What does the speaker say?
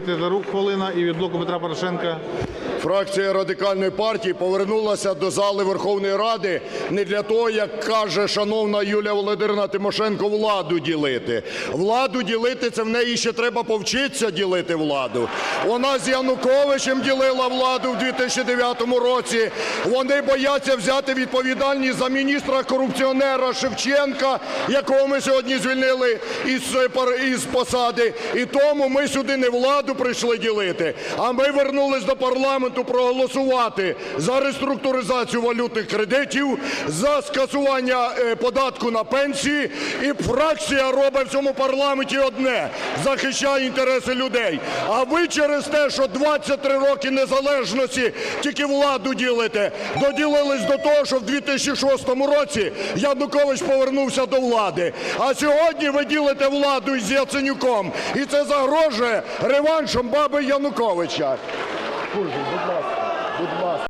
Тетерук хвилина і від блоку Петра Порошенка Фракція радикальної партії повернулася до зали Верховної Ради не для того, як каже шановна Юлія Володимирівна Тимошенко, владу ділити. Владу ділити це в неї ще треба повчитися ділити владу. Вона з Януковичем ділила владу в 2009 році. Вони бояться взяти відповідальність за міністра корупціонера Шевченка, якого ми сьогодні звільнили із, е, із посади. І тому ми сюди не владу прийшли ділити, а ми вернулись до парламенту проголосувати за реструктуризацію валютних кредитів, за скасування е, податку на пенсії. І фракція робить в цьому парламенті одне – захищає інтереси людей. А ви через те, що 23 роки незалежності тільки владу ділите, доділились до того, що в 2006 році Янукович повернувся до влади. А сьогодні ви ділите владу із Яценюком. І це загрожує реваншем баби Януковича. Куржий, будь ласка, будь ласка.